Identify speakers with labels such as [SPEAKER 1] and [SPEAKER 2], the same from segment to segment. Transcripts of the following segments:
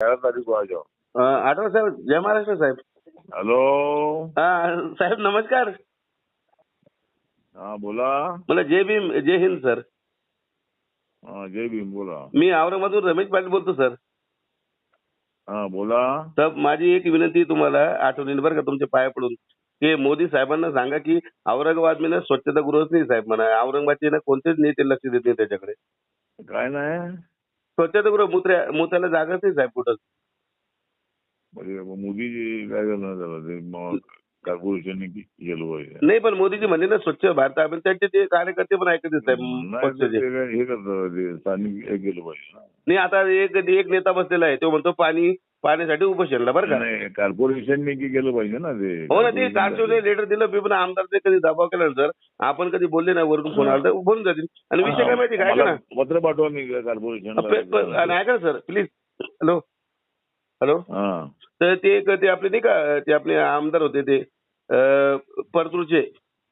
[SPEAKER 1] तेरह तारीख को आ जाओ
[SPEAKER 2] अं, आठवले साहेब जय महाराष्ट्र साहेब.
[SPEAKER 1] हेलो.
[SPEAKER 2] हा साहेब नमस्कार.
[SPEAKER 1] हाँ बोला.
[SPEAKER 2] मला जय भीम जय हिंद सर.
[SPEAKER 1] हाँ जय भीम बोला.
[SPEAKER 2] मी औरंगाबादून रमेश पाटील बोलतो सर.
[SPEAKER 1] हाँ बोला.
[SPEAKER 2] तर माझी एक विनंती आहे तुम्हाला आठवणीने बरं का तुमच्या पाया पडून. की मोदी साहेबांना सांगा की औरंगाबाद मी ना स्वच्छता गृहच नाही साहेब म्हणा. औरंगाबादचे ना कोणतेच नेते लक्ष देत नाही त्याच्याकडे.
[SPEAKER 1] काय नाही.
[SPEAKER 2] स्वच्छता गृह मुत्र्या मुताला जागाच साहेब कुठं
[SPEAKER 1] म्हणजे मोदीजी काय करणार त्याला? ते मग कॉर्पोरेशनने गेलो पाहिजे
[SPEAKER 2] नाही पण मोदीजी म्हणले ना स्वच्छ भारत अभियान. त्यांचे ते कार्यकर्ते पण ऐकत आहेत साहेब
[SPEAKER 1] नाही तर
[SPEAKER 2] पक्षाचे.
[SPEAKER 1] ते काय हे करतात ते स्थानिक हे गेलं पाहिजे ना.
[SPEAKER 2] नाही आता एक एक नेता बसलेला आहे. तो म्हणतो पाणी पाण्यासाठी उपोषणला बरं का?
[SPEAKER 1] नाही कॉर्पोरेशनने की गेलं पाहिजे ना ते?
[SPEAKER 2] हो ना ते कारशोने लेटर दिलं पण आमदारने कधी दबाव केला सर आपण कधी बोलले ना वरून फोन आला तर बोलून जातील. आणि विषय काय माहिती काय ना.
[SPEAKER 1] पत्र पाठवा मी कॉर्पोरेशन
[SPEAKER 2] आणि ऐका सर प्लीज हॅलो हॅलो
[SPEAKER 1] हा.
[SPEAKER 2] तर ते एक ते आपले नाही का ते आपले आमदार होते ते परतूरचे.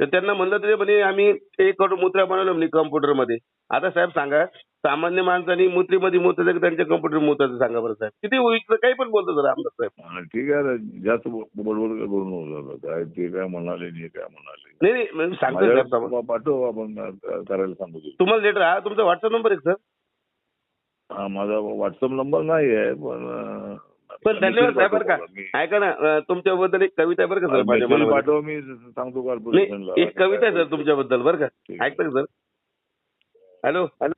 [SPEAKER 2] तर त्यांना म्हणलं तरी म्हणे आम्ही एक करोड मुद्रा बनवलं म्हणे कम्प्युटरमध्ये आता साहेब सांगा सामान्य माणसाने मुत्रीमध्ये मोतायचं की त्यांच्या कम्प्युटर मोतायचं सांगा बरं साहेब. किती होईल काही पण बोलतो सर आमदार साहेब.
[SPEAKER 1] हा, ठीक आहे ना. जास्त बडबड करू नको काय ते काय म्हणाले नाही काय म्हणाले?
[SPEAKER 2] नाही नाही म्हणजे सांगतो साहेब
[SPEAKER 1] माझ्या
[SPEAKER 2] साहेब.
[SPEAKER 1] पाठव आपण करायला सांगू ते.
[SPEAKER 2] तुम्हाला लेटर हा तुमचा व्हॉट्सअप नंबर आहे का, सर
[SPEAKER 1] हा माझा व्हॉट्सअप नंबर नाही आहे पण अं,
[SPEAKER 2] पण धन्यवाद साहेब बरं का.
[SPEAKER 1] मी
[SPEAKER 2] ऐका ना अं, तुमच्याबद्दल एक कविता आहे बरं का सर माझ्या
[SPEAKER 1] मेसेज
[SPEAKER 2] मनामध्ये.
[SPEAKER 1] पाठव मी सांगतो कॉर्पोरेशनला
[SPEAKER 2] नाही एक कविता आहे सर तुमच्याबद्दल बरं का.
[SPEAKER 1] ठीक.
[SPEAKER 2] ऐकता का सर हॅलो हॅलो.